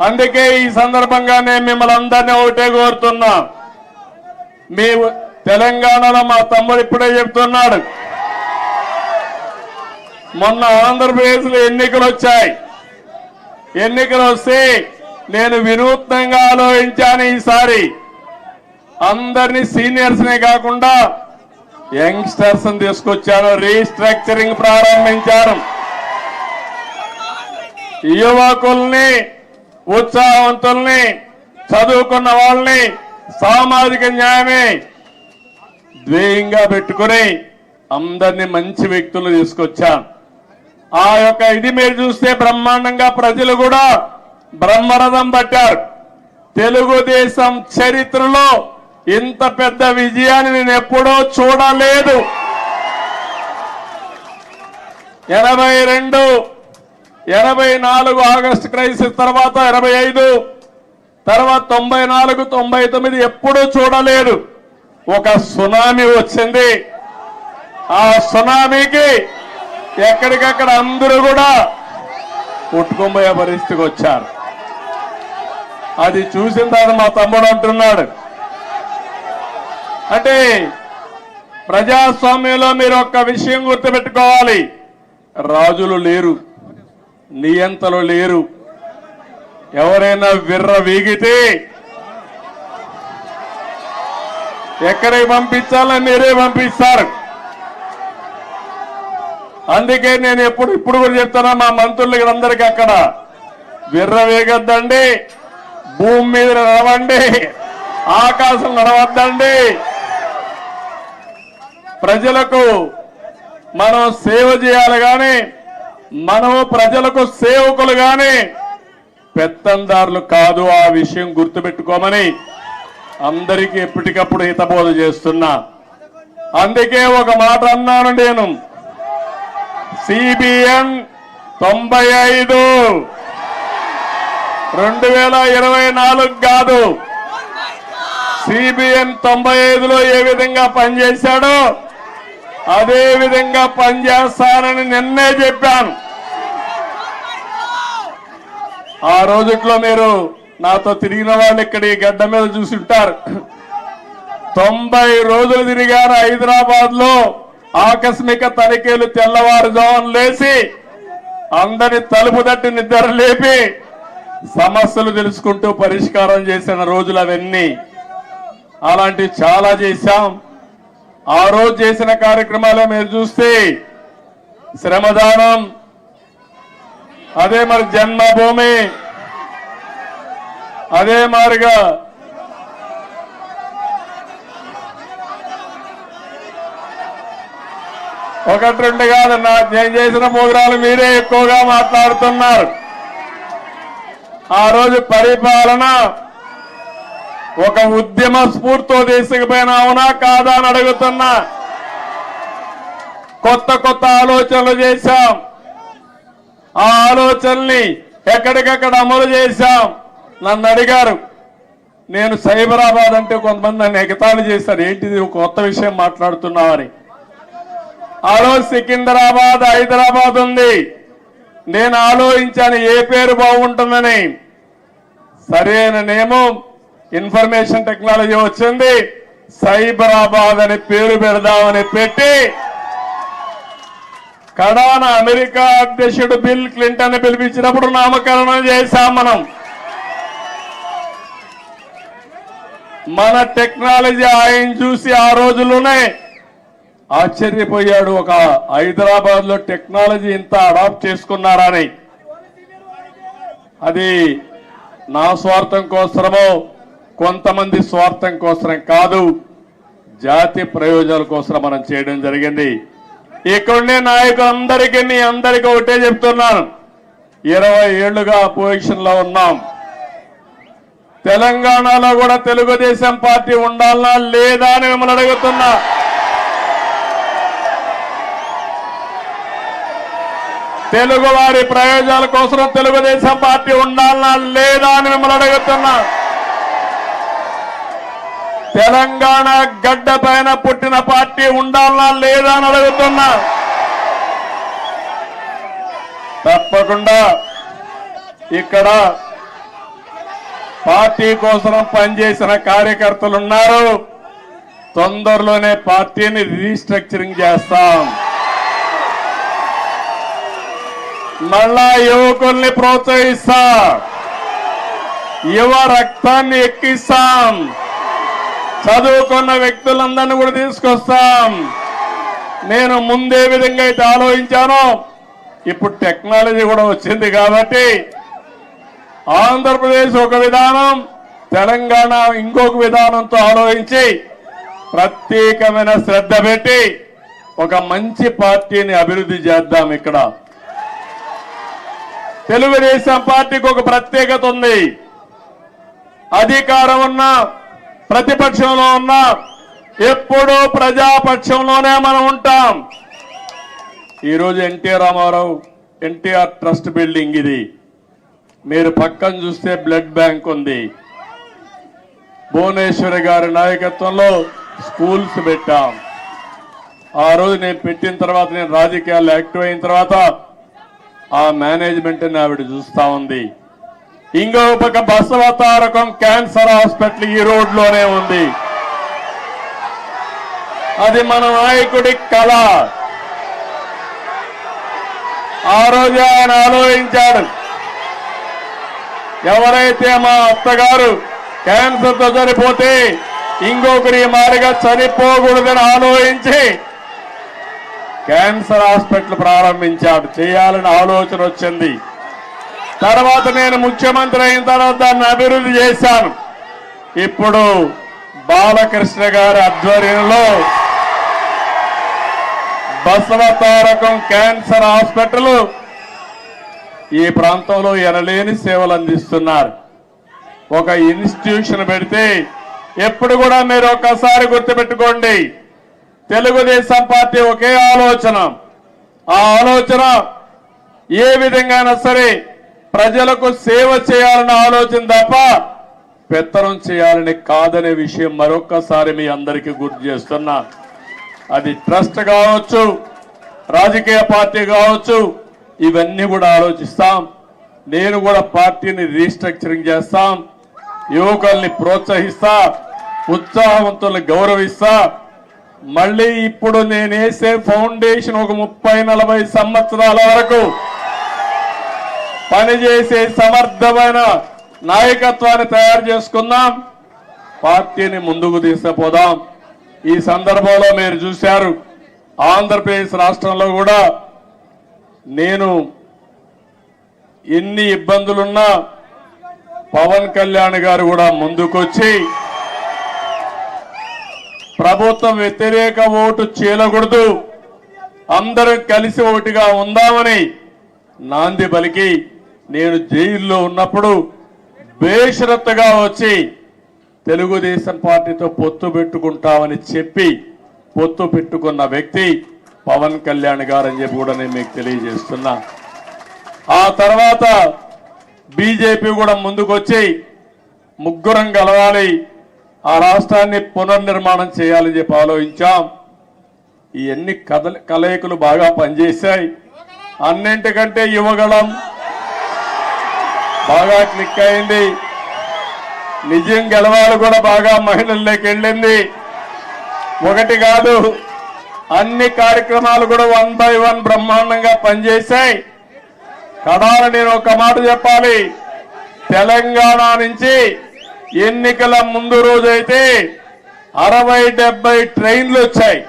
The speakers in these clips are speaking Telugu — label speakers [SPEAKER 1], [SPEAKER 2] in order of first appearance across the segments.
[SPEAKER 1] అందుకే ఈ సందర్భంగా నేను మిమ్మల్ని అందరినీ ఒకటే కోరుతున్నా. మీ తెలంగాణలో మా తమ్ముడు ఇప్పుడే చెప్తున్నాడు. మొన్న ఆంధ్రప్రదేశ్లో ఎన్నికలు వచ్చాయి. ఎన్నికలు వస్తే నేను వినూత్నంగా ఆలోచించాను ఈసారి. అందరినీ సీనియర్స్ నే కాకుండా యంగ్స్టర్స్ తీసుకొచ్చాను రీస్ట్రక్చరింగ్ ప్రారంభించారు యువకుల్ని ఉత్సాహవంతుల్ని చదువుకున్న వాళ్ళని సామాజిక న్యాయమే ధ్యేయంగా పెట్టుకుని అందరినీ మంచి వ్యక్తులు తీసుకొచ్చాం. ఆ యొక్క ఇది మీరు చూస్తే బ్రహ్మాండంగా ప్రజలు కూడా బ్రహ్మరథం పట్టారు. తెలుగుదేశం చరిత్రలో ఇంత పెద్ద విజయాన్ని నేను ఎప్పుడో చూడలేదు. ఎనభై రెండు ఎనభై నాలుగు ఆగస్టు క్రైసిస్ తర్వాత ఎనభై ఐదు తర్వాత తొంభై నాలుగు తొంభై తొమ్మిది ఎప్పుడూ చూడలేదు. ఒక సునామీ వచ్చింది. ఆ సునామీకి ఎక్కడికక్కడ అందరూ కూడా కొట్టుకోబోయే పరిస్థితికి వచ్చారు. అది చూసిన తర్వాత మా తమ్ముడు అంటున్నాడు. అంటే ప్రజాస్వామ్యంలో మీరు ఒక్క విషయం గుర్తుపెట్టుకోవాలి. రాజులు లేరు. నియంతలు లేరు. ఎవరైనా విర్ర వీగితే ఎక్కడికి పంపించాలని మీరే పంపిస్తారు. అందుకే నేను ఎప్పుడు ఇప్పుడు కూడా చెప్తాను మా మంత్రులకి అందరికీ అక్కడ విర్ర వేగద్దండి భూమి మీద నడవండి ఆకాశం నడవద్దండి. ప్రజలకు మనం సేవ చేయాలి కానీ మనం ప్రజలకు సేవకులు కానీ పెత్తందారులు కాదు ఆ విషయం గుర్తుపెట్టుకోమని అందరికీ ఎప్పటికప్పుడు హితబోధ చేస్తున్నా. అందుకే ఒక మాట అన్నాను నేను. సిబిఎన్ తొంభై ఐదు. రెండు వేల ఇరవై నాలుగు కాదు. సిబిఎన్ తొంభై ఐదులో ఏ విధంగా పనిచేశాడో అదే విధంగా పనిచేస్తానని నిన్నే చెప్పాను. ఆ రోజుట్లో మీరు నాతో తిరిగిన వాళ్ళు ఇక్కడ ఈ గడ్డ మీద చూసుంటారు తొంభై రోజులు తిరిగారు హైదరాబాద్లో ఆకస్మిక తనిఖీలు తెల్లవారుజామున లేచి అందరి తలుపు తట్టి నిద్ర లేపి సమస్యలు తెలుసుకుంటూ పరిష్కారం చేసిన రోజులు అవన్నీ. అలాంటివి చాలా చేశాం. ఆ రోజు చేసిన కార్యక్రమాలే మీరు చూస్తే శ్రమదానం అదే మరి జన్మభూమి. అదే మారిగా ఒకటి రెండు కాదు నా నేను చేసిన ప్రోగ్రాలు మీరే ఎక్కువగా మాట్లాడుతున్నారు. ఆ రోజు పరిపాలన ఒక ఉద్యమ స్ఫూర్తితో తీసుకుపోయినావునా కాదా అని అడుగుతున్నా. కొత్త కొత్త ఆలోచనలు చేశాం. ఆ ఆలోచనల్ని ఎక్కడికక్కడ అమలు చేశాం. నన్ను అడిగారు నేను సైబరాబాద్ అంటే కొంతమంది నన్ను ఎగతాళి చేశారు. ఏంటిది? కొత్త విషయం మాట్లాడుతున్నామని ఆ రోజు సికింద్రాబాద్ హైదరాబాద్ ఉంది. నేను ఆలోచించాను ఏ పేరు బాగుంటుందని. సరైన నేమం ఇన్ఫర్మేషన్ టెక్నాలజీ వచ్చింది. సైబరాబాద్ అని పేరు పెడదామని పెట్టి కడాన అమెరికా అధ్యక్షుడు బిల్ క్లింటన్ పిలిపించినప్పుడు నామకరణం చేశాం మనం. మన టెక్నాలజీ ఆయన చూసి ఆ రోజుల్లోనే ఆశ్చర్యపోయాడు. ఒక హైదరాబాద్లో టెక్నాలజీ ఇంత అడాప్ట్ చేసుకున్నారని. అది నా స్వార్థం కోసమో కొంతమంది స్వార్థం కోసం కాదు. జాతి ప్రయోజనాల కోసం మనం చేయడం జరిగింది. ఇక్కడుండే నాయకులందరికీ మీ అందరికీ ఒకటే చెప్తున్నాను. ఇరవై ఏళ్ళుగా పొజిషన్లో ఉన్నాం. తెలంగాణలో కూడా తెలుగుదేశం పార్టీ ఉండాలనా లేదా అని మిమ్మల్ని అడుగుతున్నా. తెలుగు వారి ప్రయోజనాల కోసం తెలుగుదేశం పార్టీ ఉండాలనా లేదా అని మిమ్మల్ని అడుగుతున్నా. తెలంగాణ గడ్డ పైన పుట్టిన పార్టీ ఉండాలా లేదా అని అడుగుతున్నా. తప్పకుండా ఇక్కడ పార్టీ కోసం పనిచేసిన కార్యకర్తలు ఉన్నారు. తొందరలోనే పార్టీని రీస్ట్రక్చరింగ్ చేస్తాం. మళ్ళా యువకుల్ని ప్రోత్సహిస్తా. యువ రక్తాన్ని ఎక్కిస్తాం. చదువుకున్న వ్యక్తులందరినీ కూడా తీసుకొస్తాం. నేను ముందే విధంగా అయితే ఆలోచించాను. ఇప్పుడు టెక్నాలజీ కూడా వచ్చింది కాబట్టి ఆంధ్రప్రదేశ్ ఒక విధానం తెలంగాణ ఇంకొక విధానంతో ఆలోచించి ప్రత్యేకమైన శ్రద్ధ పెట్టి ఒక మంచి పార్టీని అభివృద్ధి చేద్దాం ఇక్కడ. తెలుగుదేశం పార్టీకి ఒక ప్రత్యేకత ఉంది. అధికారం ఉన్న ప్రతిపక్షంలో ఉన్న. ఎప్పుడూ ప్రజాపక్షంలోనే మనం ఉంటాం. ఈరోజు ఎన్టీఆర్ రామారావు ఎన్టీఆర్ ట్రస్ట్ బిల్డింగ్ ఇది. మీరు పక్కన చూస్తే బ్లడ్ బ్యాంక్ ఉంది. భువనేశ్వరి గారి నాయకత్వంలో స్కూల్స్ పెట్టాం. ఆ రోజు నేను పెట్టిన తర్వాత నేను రాజకీయాల్లో యాక్టివ్ అయిన తర్వాత ఆ మేనేజ్మెంట్ని ఆవిడ చూస్తా ఉంది. ఇంకో పక్క బసవతారకం క్యాన్సర్ హాస్పిటల్ ఈ రోడ్లోనే ఉంది. అది మన నాయకుడి కళ. ఆ రోజు ఆయన ఆలోచించాడు. ఎవరైతే మా అత్తగారు క్యాన్సర్తో చనిపోతే ఇంకొకరి మారిగా చనిపోకూడదని ఆలోచించి క్యాన్సర్ హాస్పిటల్ ప్రారంభించాడు. చేయాలని ఆలోచన వచ్చింది. తర్వాత నేను ముఖ్యమంత్రి అయిన తర్వాత దాన్ని అభివృద్ధి చేశాను. ఇప్పుడు బాలకృష్ణ గారి ఆధ్వర్యంలో బసవ తారకం క్యాన్సర్ హాస్పిటల్ ఈ ప్రాంతంలో ఎనలేని సేవలు అందిస్తున్నారు. ఒక ఇన్స్టిట్యూషన్ పెడితే ఎప్పుడు కూడా మీరు ఒక్కసారి గుర్తుపెట్టుకోండి తెలుగుదేశం పార్టీ ఒకే ఆలోచన. ఆ ఆలోచన ఏ విధంగా సరే ప్రజలకు సేవ చేయాలన్న ఆలోచన తప్ప పెత్తనం చేయాలని కాదనే విషయం మరొక్కసారి మీ అందరికీ గుర్తు చేస్తున్నా. అది ట్రస్ట్ కావచ్చు రాజకీయ పార్టీ కావచ్చు ఇవన్నీ కూడా ఆలోచిస్తాం. నేను కూడా పార్టీని రీస్ట్రక్చరింగ్ చేస్తాం. యువకుల్ని ప్రోత్సహిస్తా ఉత్సాహవంతుల్ని గౌరవిస్తా. మళ్ళీ ఇప్పుడు నేనేసే ఫౌండేషన్ ఒక ముప్పై నలభై సంవత్సరాల వరకు పనిచేసే సమర్థమైన నాయకత్వాన్ని తయారు చేసుకుందాం. పార్టీని ముందుకు తీసుకుపోదాం. ఈ సందర్భంలో మీరు చూశారు ఆంధ్రప్రదేశ్ రాష్ట్రంలో కూడా నేను ఎన్ని ఇబ్బందులున్నా పవన్ కళ్యాణ్ గారు కూడా ముందుకొచ్చి ప్రభుత్వం వ్యతిరేక ఓటు చీలకూడదు అందరూ కలిసి ఒకటిగా ఉందామని నాంది పలికి నేను జైల్లో ఉన్నప్పుడు బేషరత్తుగా వచ్చి తెలుగుదేశం పార్టీతో పొత్తు పెట్టుకుంటామని చెప్పి పొత్తు పెట్టుకున్న వ్యక్తి పవన్ కళ్యాణ్ గారు అని చెప్పి కూడా నేను మీకు తెలియజేస్తున్నా. ఆ తర్వాత బీజేపీ కూడా ముందుకొచ్చి ముగ్గురం కలవాలి ఆ రాష్ట్రాన్ని పునర్నిర్మాణం చేయాలని చెప్పి ఆలోచించాం. ఇవన్నీ కదల కలయికలు బాగా పనిచేశాయి. అన్నింటికంటే యువగళం బాగా క్లిక్ అయింది. నిజం గెలవాలి కూడా బాగా మహిళల్లోకి వెళ్ళింది. ఒకటి కాదు అన్ని కార్యక్రమాలు కూడా వన్ బై వన్ బ్రహ్మాండంగా పనిచేశాయి. కడాల నేను ఒక మాట చెప్పాలి. తెలంగాణ నుంచి ఎన్నికల ముందు రోజైతే అరవై డెబ్బై ట్రైన్లు వచ్చాయి.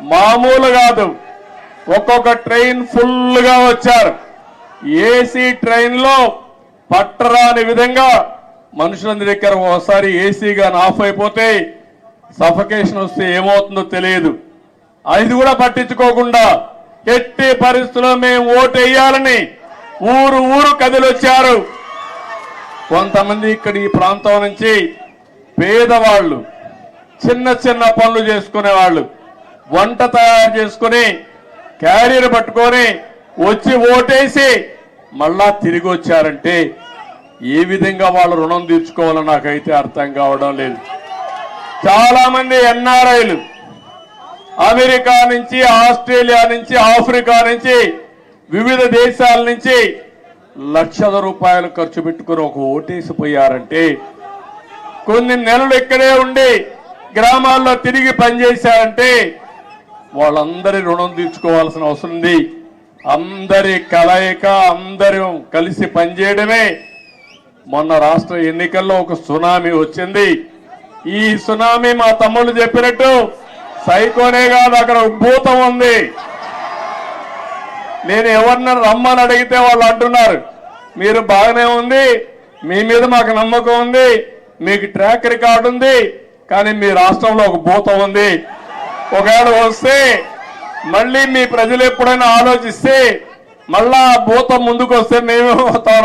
[SPEAKER 1] మామూలు కాదు ఒక్కొక్క ట్రైన్ ఫుల్గా వచ్చారు. ఏసీ ట్రైన్లో పట్టరాని విధంగా మనుషులందరి దగ్గర ఒకసారి ఏసీగా ఆఫ్ అయిపోతే సఫకేషన్ వస్తే ఏమవుతుందో తెలియదు. అది కూడా పట్టించుకోకుండా ఎట్టి పరిస్థితుల్లో మేము ఓటు వేయాలని ఊరు ఊరు కదిలొచ్చారు. కొంతమంది ఇక్కడ ఈ ప్రాంతం నుంచి పేదవాళ్ళు చిన్న చిన్న పనులు చేసుకునే వాళ్ళు వంట తయారు చేసుకుని క్యారియర్ పట్టుకొని వచ్చి ఓటేసి మళ్ళా తిరిగి వచ్చారంటే ఏ విధంగా వాళ్ళు రుణం తీర్చుకోవాలో నాకైతే అర్థం కావడం లేదు. చాలా మంది ఎన్ఆర్ఐలు అమెరికా నుంచి ఆస్ట్రేలియా నుంచి ఆఫ్రికా నుంచి వివిధ దేశాల నుంచి లక్షల రూపాయలు ఖర్చు పెట్టుకుని ఒక ఓటేసిపోయారంటే కొన్ని నెలలు ఇక్కడే ఉండి గ్రామాల్లో తిరిగి పనిచేశారంటే వాళ్ళందరి రుణం తీర్చుకోవాల్సిన అవసరం ఉంది. అందరి కలయిక అందరం కలిసి పనిచేయడమే. మొన్న రాష్ట్ర ఎన్నికల్లో ఒక సునామీ వచ్చింది. ఈ సునామీ మా తమ్ముళ్ళు చెప్పినట్టు సైకోనే కాదు అక్కడ భూతం ఉంది. నేను ఎవరినైనా రమ్మని అడిగితే వాళ్ళు అంటున్నారు. మీరు బాగానే ఉంది మీ మీద మాకు నమ్మకం ఉంది మీకు ట్రాక్ రికార్డు ఉంది కానీ మీ రాష్ట్రంలో ఒక భూతం ఉంది. ఒకవేళ వస్తే మళ్ళీ మీ ప్రజలు ఎప్పుడైనా ఆలోచిస్తే మళ్ళా ఆ భూతం ముందుకు వస్తే మేము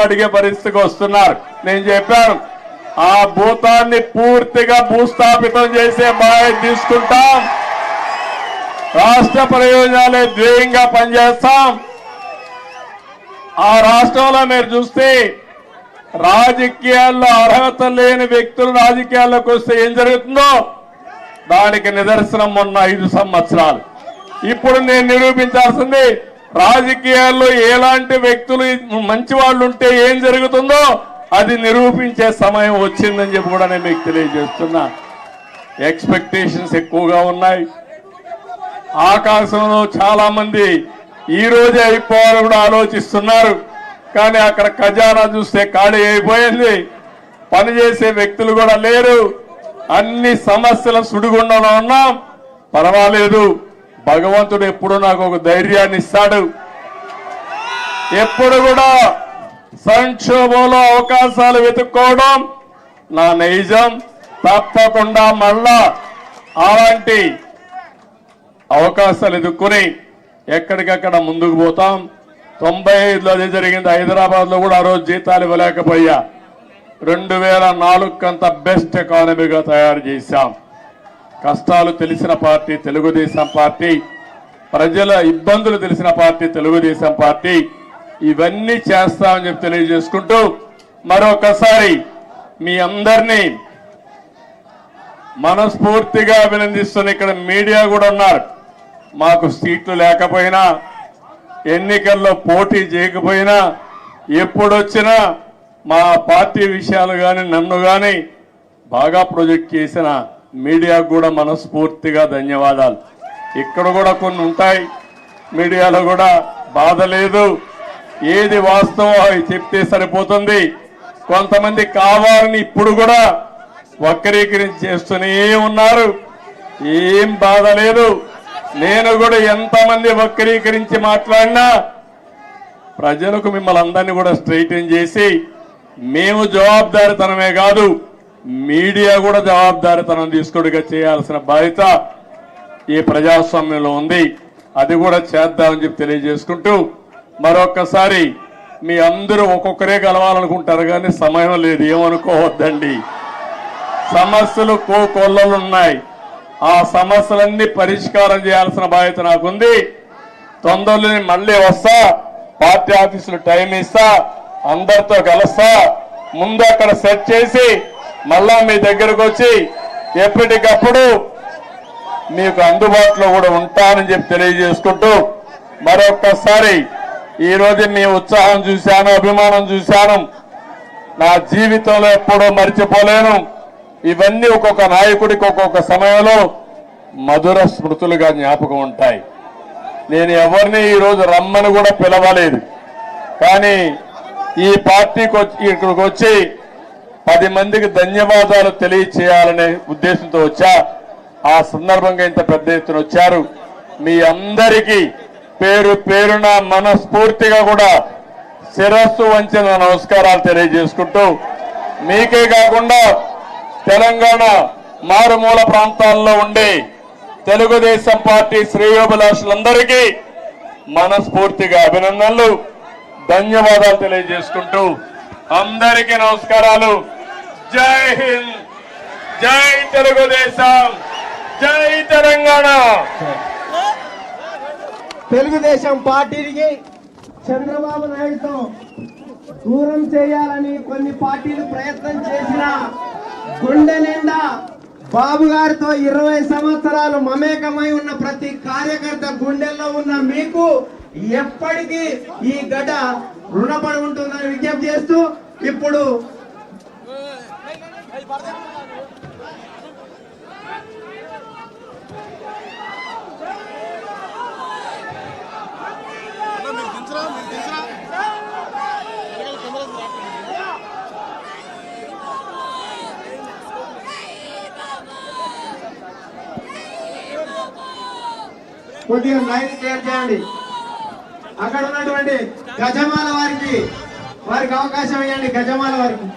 [SPEAKER 1] అడిగే పరిస్థితికి వస్తున్నారు. నేను చెప్పాను ఆ భూతాన్ని పూర్తిగా భూస్థాపితం చేసే బాధ్యత తీసుకుంటాం. రాష్ట్ర ప్రయోజనాలే ధ్యేయంగా పనిచేస్తాం. ఆ రాష్ట్రంలో మీరు చూస్తే రాజకీయాల్లో అర్హత లేని వ్యక్తులు రాజకీయాల్లోకి వస్తే ఏం జరుగుతుందో? దానికి నిదర్శనం ఉన్న ఐదు సంవత్సరాలు. ఇప్పుడు నేను నిరూపించాల్సింది రాజకీయాల్లో ఎలాంటి వ్యక్తులు మంచి వాళ్ళు ఉంటే ఏం జరుగుతుందో అది నిరూపించే సమయం వచ్చిందని చెప్పి కూడా నేను మీకు తెలియజేస్తున్నా. ఎక్స్పెక్టేషన్స్ ఎక్కువగా ఉన్నాయి. ఆకాశంలో చాలా మంది ఈ రోజే అయిపోవాలని కూడా ఆలోచిస్తున్నారు. కానీ అక్కడ ఖజానా చూస్తే ఖాళీ అయిపోయింది. పనిచేసే వ్యక్తులు కూడా లేరు. అన్ని సమస్యల సుడిగుండంలో ఉన్నాం. పర్వాలేదు. భగవంతుడు ఎప్పుడు నాకు ఒక ధైర్యాన్ని ఇస్తాడు? ఎప్పుడు కూడా సంక్షోభంలో అవకాశాలు వెతుక్కోవడం నా నైజం. తప్పకుండా మళ్ళా అలాంటి అవకాశాలు ఎదుర్కొని ఎక్కడికక్కడ ముందుకు పోతాం. తొంభై ఐదులో అదే జరిగింది. హైదరాబాద్లో కూడా ఆ రోజు జీతాలు ఇవ్వలేకపోయా. రెండు వేల నాలుగు కంత బెస్ట్ ఎకానమీగా తయారు చేశాం. కష్టాలు తెలిసిన పార్టీ తెలుగుదేశం పార్టీ ప్రజల ఇబ్బందులు తెలిసిన పార్టీ తెలుగుదేశం పార్టీ. ఇవన్నీ చేస్తామని చెప్పి తెలియజేసుకుంటూ మరొకసారి మీ అందరినీ మనస్ఫూర్తిగా అభినందిస్తున్న ఇక్కడ మీడియా కూడా ఉన్నారు. మాకు సీట్లు లేకపోయినా ఎన్నికల్లో పోటీ చేయకపోయినా ఎప్పుడొచ్చినా మా పార్టీ విషయాలు కానీ నన్ను కానీ బాగా ప్రొజెక్ట్ చేసిన మీడియాకు కూడా మనస్ఫూర్తిగా ధన్యవాదాలు. ఇక్కడ కూడా కొన్ని ఉంటాయి. మీడియాలో కూడా బాధ లేదు. ఏది వాస్తవం అవి చెప్తే సరిపోతుంది. కొంతమంది కావాలని ఇప్పుడు కూడా వక్రీకరించి చేస్తూనే ఉన్నారు. ఏం బాధ లేదు. నేను కూడా ఎంతమంది వక్రీకరించి మాట్లాడినా ప్రజలకు మిమ్మల్ని అందరినీ కూడా స్ట్రైటన్ చేసి మేము జవాబుదారితనమే కాదు. మీడియా కూడా జవాబుదారితనం తీసుకుడిగా చేయాల్సిన బాధ్యత ఈ ప్రజాస్వామ్యంలో ఉంది. అది కూడా చేద్దామని చెప్పి తెలియజేసుకుంటూ మరొక్కసారి మీ అందరూ ఒక్కొక్కరే కలవాలనుకుంటారు కానీ సమయం లేదు ఏమనుకోవద్దండి. సమస్యలు కోకొల్లలు ఉన్నాయి. ఆ సమస్యలన్నీ పరిష్కారం చేయాల్సిన బాధ్యత నాకుంది. తొందరలోనే మళ్ళీ వస్తా పార్టీ ఆఫీసులు టైం ఇస్తా అందరితో కలుస్తా ముందు అక్కడ సెట్ చేసి మళ్ళా మీ దగ్గరకు వచ్చి ఎప్పటికప్పుడు మీకు అందుబాటులో కూడా ఉంటానని చెప్పి తెలియజేసుకుంటూ మరొక్కసారి ఈరోజు మీ ఉత్సాహం చూశాను అభిమానం చూశాను. నా జీవితంలో ఎప్పుడూ మర్చిపోలేను. ఇవన్నీ ఒక్కొక్క నాయకుడికి ఒక్కొక్క సమయంలో మధుర స్మృతులుగా జ్ఞాపకం ఉంటాయి. నేను ఎవరిని ఈరోజు రమ్మని కూడా పిలవలేదు. కానీ ఈ పార్టీకి ఇక్కడికి వచ్చి పది మందికి ధన్యవాదాలు తెలియచేయాలనే ఉద్దేశంతో వచ్చా. ఆ సందర్భంగా ఇంత పెద్ద ఎత్తున వచ్చారు. మీ అందరికీ పేరు పేరున మనస్ఫూర్తిగా కూడా శిరస్సు వంచిన నమస్కారాలు తెలియజేసుకుంటూ మీకే కాకుండా తెలంగాణ మారుమూల ప్రాంతాల్లో ఉండే తెలుగుదేశం పార్టీ శ్రేయోభిలాషులందరికీ మనస్ఫూర్తిగా అభినందనలు. ధన్యవాదాలు తెలియజేసుకుంటూ అందరికీ నమస్కారాలు. జై హింద్. జై తెలుగుదేశం. జై తెలంగాణ.
[SPEAKER 2] తెలుగుదేశం పార్టీకి చంద్రబాబు నాయుడుతో దూరం చేయాలని కొన్ని పార్టీలు ప్రయత్నం చేసిన గుండె నిండా బాబు గారితో ఇరవై సంవత్సరాలు మమేకమై ఉన్న ప్రతి కార్యకర్త గుండెల్లో ఉన్న మీకు ఎప్పటికీ ఈ గడ్డ రుణపడి ఉంటుందని విజ్ఞప్తి చేస్తూ ఇప్పుడు కొద్దిగా నైన్ క్లియర్ చేయండి. అక్కడ ఉన్నటువంటి గజమాల వారికి వారికి అవకాశం ఇవ్వండి గజమాల వారికి.